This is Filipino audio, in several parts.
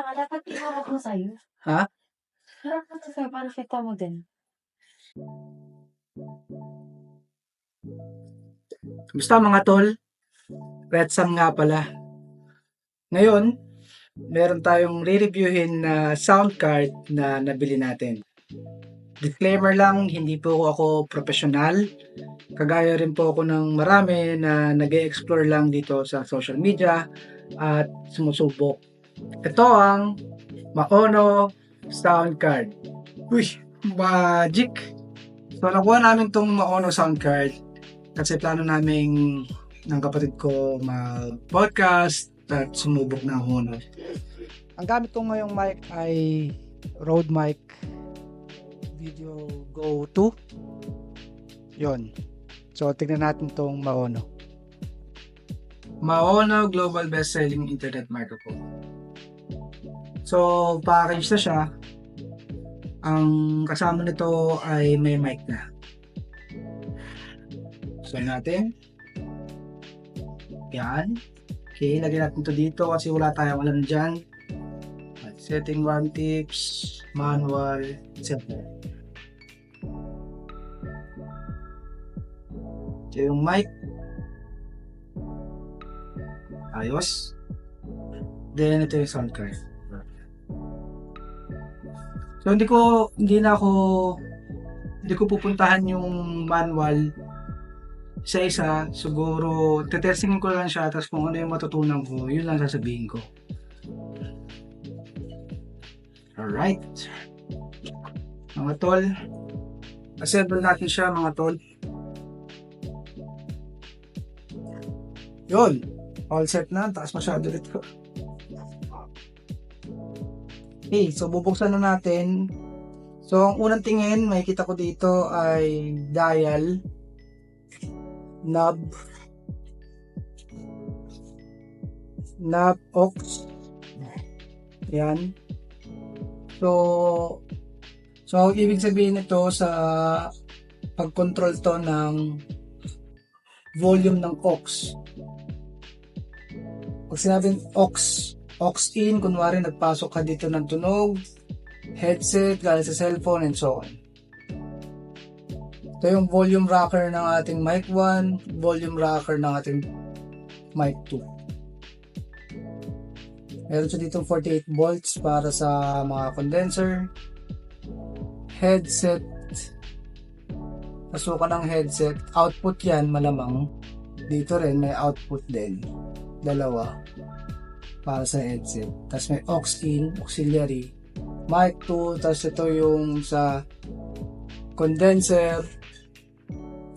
Tama, dapat iharap mo sa'yo. Ha? Harap mo sa'yo para kita mo din. Basta mga tol, Red Sam nga pala. Ngayon, meron tayong re-reviewin na sound card na nabili natin. Disclaimer lang, hindi po ako professional. Kagaya rin po ako ng marami na nag explore lang dito sa social media at sumusubok. Ito ang Maono sound card. Uy, magic! So, nakuha namin tong Maono sound card kasi plano naming ng kapatid ko mag-podcast at sumubok ng Hono. Ang gamit ko ngayong mic ay Rode mic Video Go 2. Yon. So, tignan natin tong Maono. Maono Global Best Selling Internet Microphone. So, package na siya. Ang kasama nito ay may mic na. So, natin. Yan. Okay, lagyan natin to dito kasi wala tayong alam dyan. Setting one tips, manual, etc. Ito yung mic. Ayos. Then, ito yung sound card. So, hindi ko, hindi na ako, hindi ko pupuntahan yung manual isa-isa, siguro, tetestingin ko lang siya, tapos kung ano yung matutunan ko, yun lang sasabihin ko. Alright. Mga tol, assemble natin siya mga tol. Yun, all set na, taas masyado dito. Okay, so bubuksan na natin. So, ang unang tingin, makikita ko dito ay dial knob knob aux yan. So so ibig sabihin nito sa pag-control to ng volume ng aux pag sinabing aux aux in kunwari nagpasok ka dito ng tunog headset galing sa cellphone and so on ito yung volume rocker ng ating mic 1, volume rocker ng ating mic 2. Meron siya dito 48 volts para sa mga condenser. Headset. Pasukan ng headset. Output yan malamang. Dito rin may output din. Dalawa. Para sa headset. Tapos may aux in, auxiliary. Mic 2. Tapos ito yung sa condenser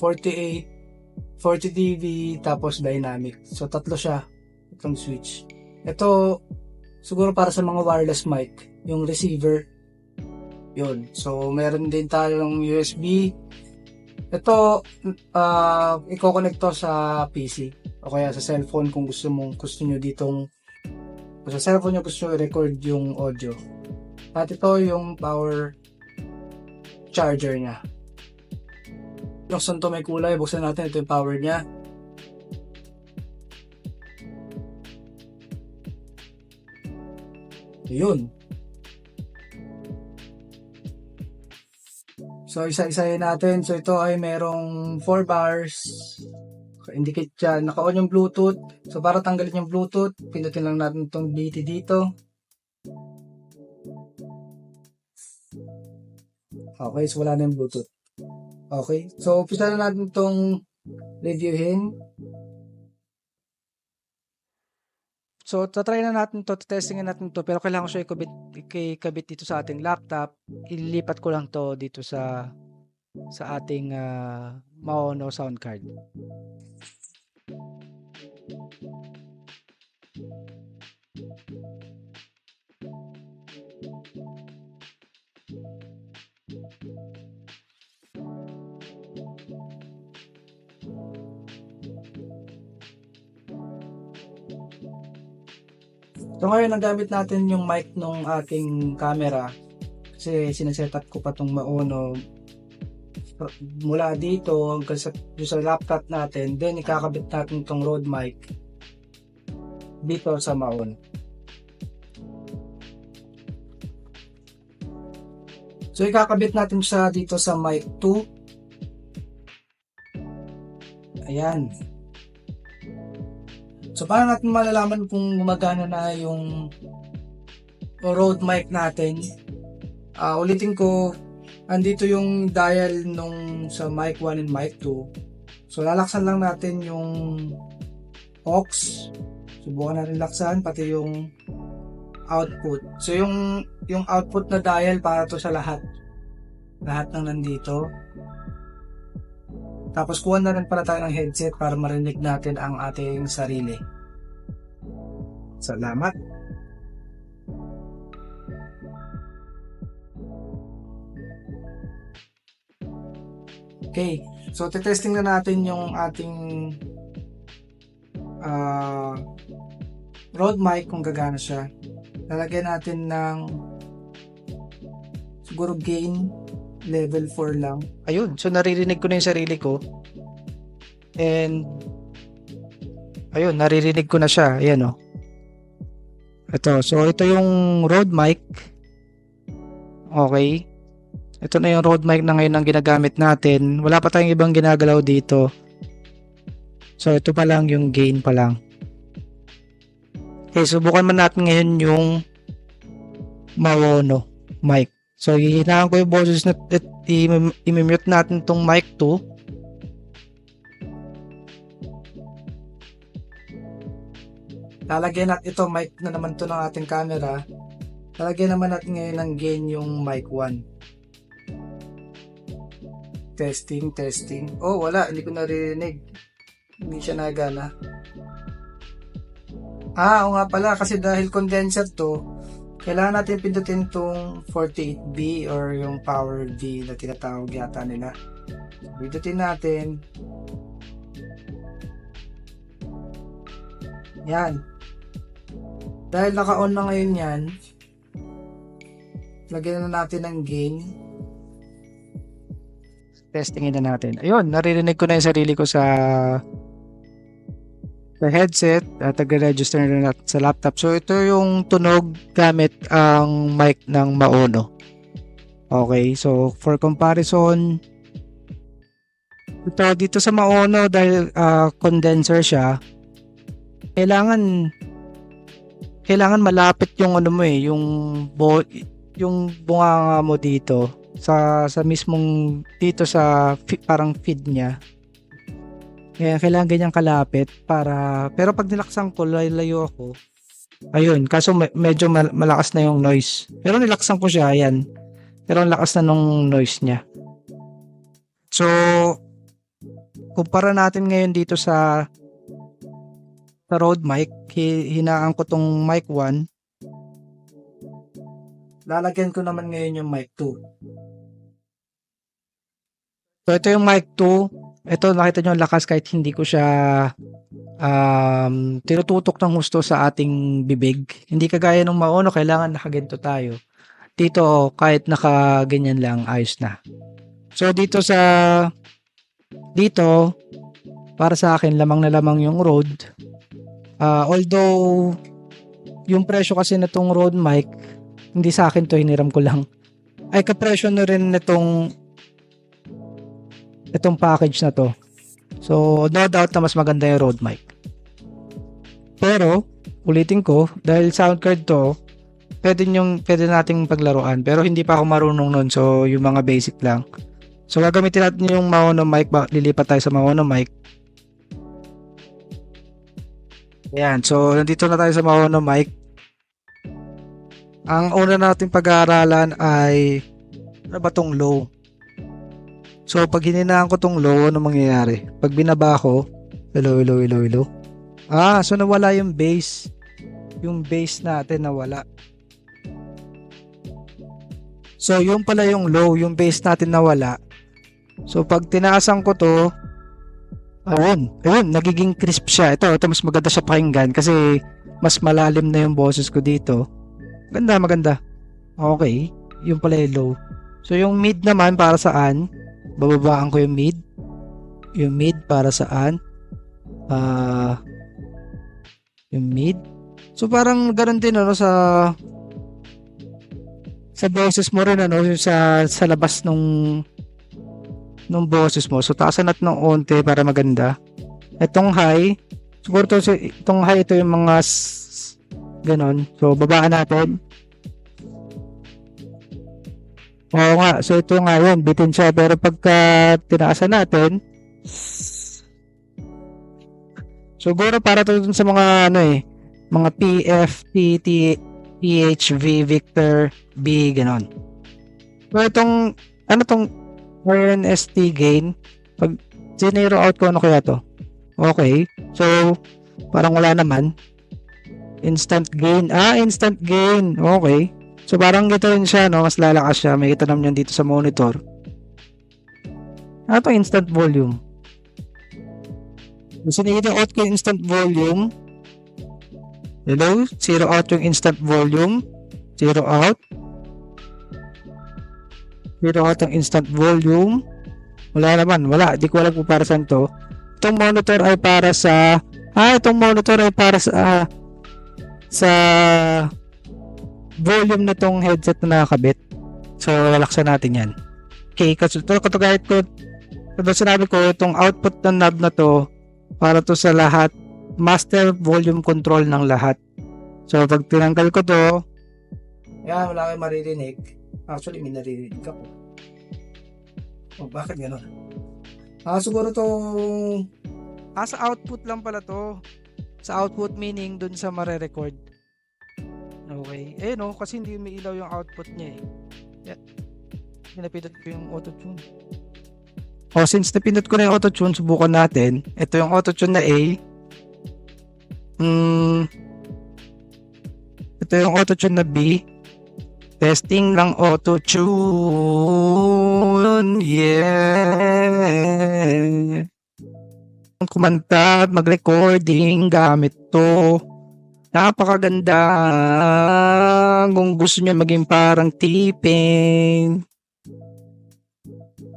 48, 40 dB, tapos dynamic. So, tatlo siya, itong switch. Ito, siguro para sa mga wireless mic, yung receiver, yun. So, meron din tayong USB. Ito, uh, i-connect to sa PC o kaya sa cellphone kung gusto mo, gusto nyo ditong kung sa cellphone nyo gusto nyo record yung audio. At ito yung power charger niya. Buksan to may kulay. Buksan natin. Ito yung power niya. Yun. So, isa-isayin natin. So, ito ay merong 4 bars. Indicate dyan. Naka-on yung Bluetooth. So, para tanggalin yung Bluetooth, pindutin lang natin itong BT dito. Okay, so wala na yung Bluetooth. Okay, so umpisa na natin itong reviewin. So, tatry na natin to, testingin natin to, pero kailangan ko siya ikabit, ikabit dito sa ating laptop. Ilipat ko lang to dito sa sa ating uh, Maono sound card. So ngayon, ang gamit natin yung mic nung ating camera kasi sinesetup ko pa tong mauno mula dito hanggang sa, sa laptop natin then ikakabit natin tong road mic dito sa maon so ikakabit natin siya dito sa mic 2 ayan. So, paano natin malalaman kung gumagana na yung Rode mic natin? Ah, ulitin ko, andito yung dial nung sa mic 1 and mic 2. So, lalaksan lang natin yung aux. Subukan na relaxan, pati yung output. So, yung, yung output na dial para to sa lahat. Lahat ng nandito. Tapos, kuha na rin pala tayo ng headset para marinig natin ang ating sarili. Salamat. Okay. So, testing na natin yung ating ah road mic kung gagana siya. Lalagyan natin ng siguro gain level 4 lang. Ayun. So, naririnig ko na yung sarili ko. And ayun, naririnig ko na siya. Ayan o. Ito. So, ito yung road mic. Okay. Ito na yung road mic na ngayon ang ginagamit natin. Wala pa tayong ibang ginagalaw dito. So, ito pa lang yung gain pa lang. Okay, subukan man natin ngayon yung Mawono mic. So, hihinaan ko yung boses na at i-mute natin tong mic 2. Lalagyan natin ito, mic na naman to ng ating camera. Lalagyan naman natin ngayon ng gain yung mic 1. Testing, testing. Oh, wala. Hindi ko naririnig. Hindi siya nagana. Ah, o nga pala. Kasi dahil condenser to, kailangan natin pindutin tong 48B or yung power V na tinatawag yata nila. Pindutin natin. Yan. Dahil naka-on na ngayon yan, lagyan na natin ng gain testingin na natin. Ayun, naririnig ko na yung sarili ko sa sa headset at nag-register na natin sa laptop. So, ito yung tunog gamit ang mic ng Maono. Okay, so for comparison, ito dito sa Maono dahil ah, condenser siya, kailangan kailangan malapit yung ano mo eh, yung bo, yung bunganga mo dito sa sa mismong dito sa fi- parang feed niya. Kaya kailangan ganyan kalapit para pero pag nilaksan ko layo ako. Ayun, kaso me- medyo mal- malakas na yung noise. Pero nilaksan ko siya, ayan. Pero ang lakas na nung noise niya. So, kumpara natin ngayon dito sa sa Rode mic, hi- hinaan ko tong mic 1. Lalagyan ko naman ngayon yung mic 2. So, ito yung mic 2. Ito, nakita nyo ang lakas kahit hindi ko siya um, tinututok ng husto sa ating bibig. Hindi kagaya ng maono, kailangan nakaganto tayo. Dito, kahit nakaganyan lang, ayos na. So, dito sa dito, para sa akin, lamang na lamang yung road. Ah, although, yung presyo kasi na road mic, hindi sa akin to, hiniram ko lang. Ay, kapresyo na rin nitong itong package na to. So, no doubt na mas maganda yung road mic. Pero, ulitin ko, dahil sound card to, pwede, yung, pwede nating paglaruan. Pero hindi pa ako marunong nun, so yung mga basic lang. So, gagamitin natin yung Maono mic, ba- lilipat tayo sa Maono mic. Ayan, so nandito na tayo sa Maono mic. Ang una nating pag-aaralan ay ano ba tong low? So, pag hininaan ko tong low, ano mangyayari? Pag binaba ko, hello, hello, hello, hello. Ah, so nawala yung base. Yung base natin nawala. So, yung pala yung low, yung base natin nawala. So, pag tinaasan ko to, ayun, ayun, nagiging crisp siya. Ito, ito mas maganda siya pakinggan kasi mas malalim na yung boses ko dito. Ganda, maganda. Okay, yung pala yung low. So, yung mid naman para saan? Bababaan ko yung mid yung mid para saan ah yung mid so parang ganun din ano sa sa boses mo rin ano sa sa labas nung nung boses mo. So taasan natin ng onte para maganda. Itong high, siguro to, itong high ito yung mga s- ganon. So babaan natin. Oo nga, so ito nga yun, bitin siya. Pero pagka tinaasan natin, siguro para to dun sa mga ano eh, mga PF, TT, PHV, Victor, B, ganon. So itong, ano tong RNST gain, pag zinero out ko, ano kaya to? Okay, so parang wala naman. Instant gain. Ah, instant gain. Okay. So parang gito rin siya, no? Mas lalakas siya. May kita naman yan dito sa monitor. Ano to instant volume? Gusto niyo yung instant volume. Hello? Zero out yung instant volume. Zero out. Zero out ang instant volume. Wala naman. Wala. Di ko alam kung para saan to. Itong monitor ay para sa... Ah, itong monitor ay para sa... sa volume na tong headset na nakakabit. So, lalaksan natin yan. Okay, kasi ito, ito kahit ko, ito sinabi ko, itong output ng knob na to, para to sa lahat, master volume control ng lahat. So, pag tinanggal ko to, yan, wala kayong maririnig. Actually, may naririnig ako. Oh, bakit gano'n? Ah, siguro to Ah, sa output lang pala to. Sa output meaning dun sa mare-record. Okay. Eh no, kasi hindi may ilaw yung output niya eh. Yeah. Pinapindot ko yung auto-tune. Oh, since napindot ko na yung auto-tune, subukan natin. Ito yung auto-tune na A. Hmm. Ito yung auto-tune na B. Testing lang auto-tune. Yeah. Kumanta mag-recording gamit to. Napakaganda. Kung gusto niyo maging parang tiping.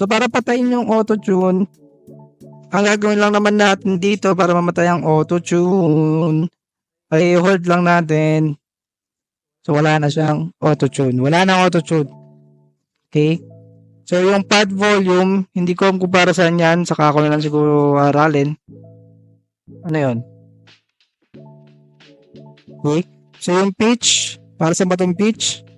So para patayin yung auto-tune, ang gagawin lang naman natin dito para mamatay ang auto-tune, ay hold lang natin. So wala na siyang auto-tune. Wala na auto-tune. Okay? So yung pad volume, hindi ko kung para saan yan. Saka ako na lang siguro aralin. Ano yun? Okay? So yung pitch, para sa batong pitch,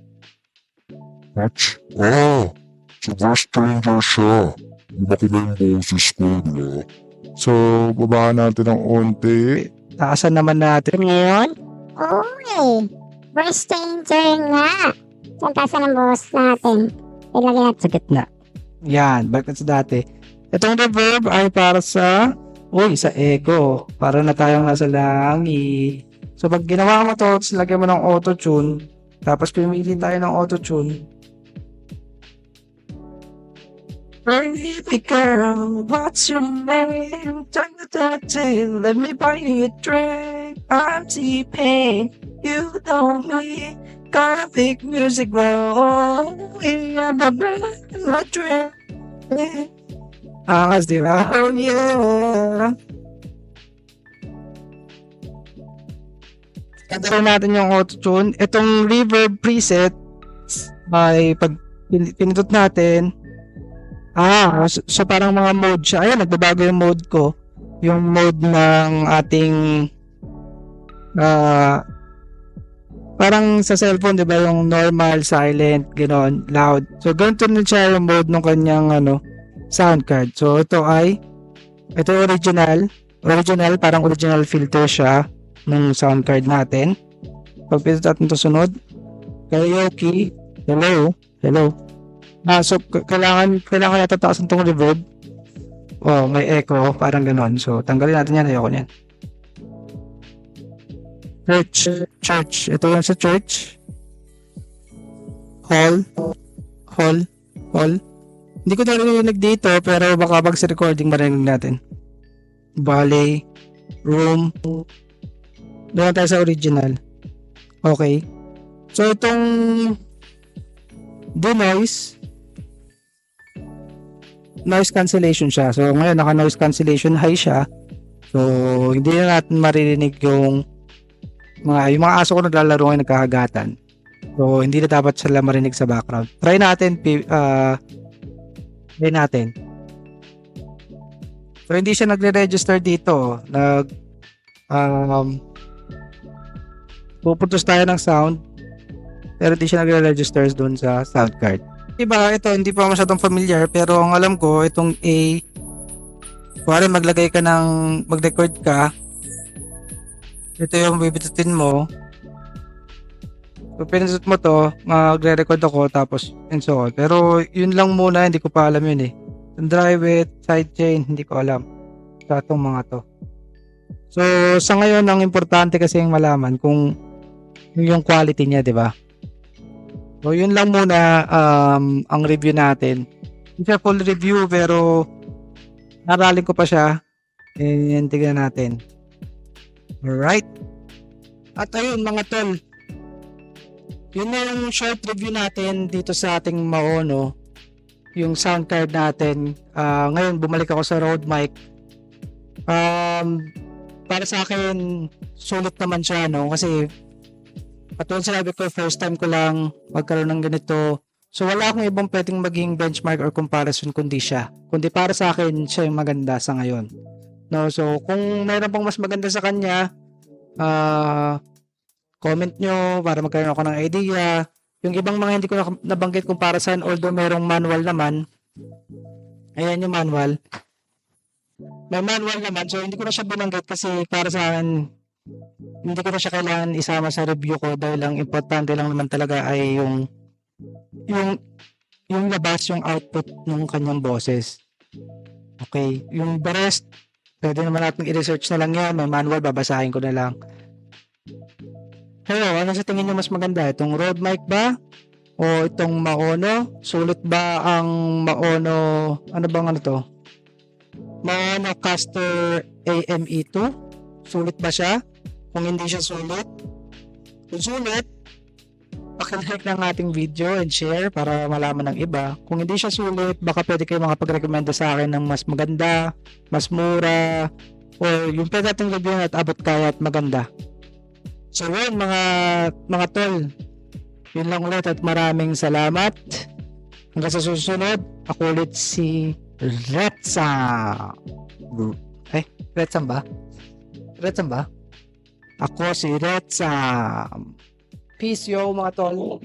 Patch? Ah, super stranger siya. Lumaki na yung boses ko, di ba? So, babaan natin ng onti. taasan naman natin. Ngayon? Uy! First stranger nga! Saan tasa ng boss natin? Ilagay natin. Sa gitna. Yan, bakit sa dati. Itong reverb ay para sa, uy, sa echo. Para na tayong nasa langit. So, pag ginawa mo to, lagyan mo ng auto-tune, tapos pumili tayo ng auto-tune, Baby girl, what's your name? Turn the dirty, let me buy you a drink. I'm T-Pain, you know me. Got a big music roll. We are the best, the drink. Angas, di ba? Oh yeah. Ganda natin yung auto-tune. Itong reverb preset ay pag pin- pinutot natin, Ah, so, so parang mga mode siya. Ayan, nagbabago yung mode ko. Yung mode ng ating ah parang sa cellphone, di ba, yung normal, silent, gano'n, loud. So, ganito na siya yung mode ng kanyang ano, sound card. So, ito ay, ito original. Original, parang original filter siya ng sound card natin. Pag pinito natin ito sunod, karaoke, hello, hello, Ah, so kailangan kailangan yata taasan tong reverb. Oh, may echo, parang ganon. So, tanggalin natin yan. Ayoko niyan. Church. Church. Ito yung sa church. Hall. Hall. Hall. Hindi ko narinig dito, pero baka pag sa recording marinig natin. Ballet. Room. Doon tayo sa original. Okay. So, itong denoise noise cancellation siya. So ngayon naka noise cancellation high siya. So hindi na natin maririnig yung mga yung mga aso ko naglalaro ngayon nagkakagatan. So hindi na dapat sila marinig sa background. Try natin, ah, try natin. So, hindi siya nagre-register dito. Nag, um, pupuntos tayo ng sound, pero hindi siya nagre-register doon sa sound card. Iba, ito, hindi pa masyadong familiar, pero ang alam ko, itong A, kuwari maglagay ka ng, mag-record ka, ito yung bibitutin mo, So, pinasot mo to, magre-record ako, tapos, and so on. Pero, yun lang muna, hindi ko pa alam yun eh. Yung drive it, sidechain, hindi ko alam. Sa itong mga to. So, sa ngayon, ang importante kasi yung malaman kung yung quality niya, di ba? So, yun lang muna um, ang review natin. Hindi siya full review, pero naralin ko pa siya. And tignan natin. Alright. At ayun, mga tol, yun na yung short review natin dito sa ating Maono. Yung sound card natin. Ah, ngayon, bumalik ako sa Rode mic. Um, para sa akin, sulit naman siya, no? Kasi, katulad sinabi ko, first time ko lang magkaroon ng ganito. So, wala akong ibang pwedeng maging benchmark or comparison kundi siya. Kundi para sa akin, siya yung maganda sa ngayon. No, so, kung mayroon pang mas maganda sa kanya, ah, comment nyo para magkaroon ako ng idea. Yung ibang mga hindi ko na- nabanggit kung para saan, although merong manual naman. Ayan yung manual. May manual naman, so hindi ko na siya binanggit kasi para sa akin, hindi ko na siya kailangan isama sa review ko dahil ang importante lang naman talaga ay yung yung yung labas yung output ng kanyang boses. Okay, yung the rest, pwede naman natin i-research na lang yan. May manual, babasahin ko na lang. Hello, ano sa tingin nyo mas maganda? Itong Rode mic ba? O itong Maono? Sulit ba ang Maono? Ano bang ano to? Maono Caster AME2? Sulit ba siya? Kung hindi siya sulit? Kung sulit, pakilike ng ating video and share para malaman ng iba. Kung hindi siya sulit, baka pwede kayo makapag-recommenda sa akin ng mas maganda, mas mura, o yung pwede natin review at abot kaya at maganda. So yun mga mga tol. Yun lang ulit at maraming salamat. Hanggang sa susunod, ako ulit si Retsa. Eh, Retsam ba? Retsam ba? Ako si Retsa. Peace yo mga tol.